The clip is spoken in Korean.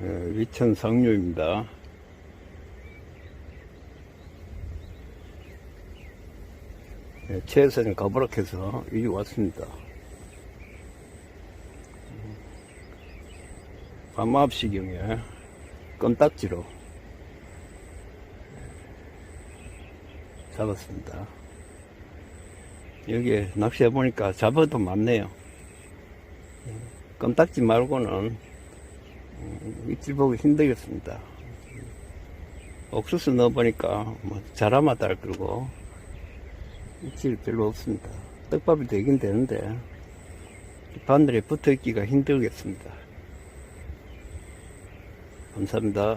예, 위천 상류입니다. 예, 최선을 가버락해서 이리 왔습니다. 밤 9시경에 껌딱지로 잡았습니다. 여기에 낚시해보니까 잡아도 많네요. 껌딱지 말고는 입질 보기 힘들겠습니다. 옥수수 넣어보니까 뭐 자라마 달 끌고 입질 별로 없습니다. 떡밥이 되긴 되는데 바늘에 붙어 있기가 힘들겠습니다. 감사합니다.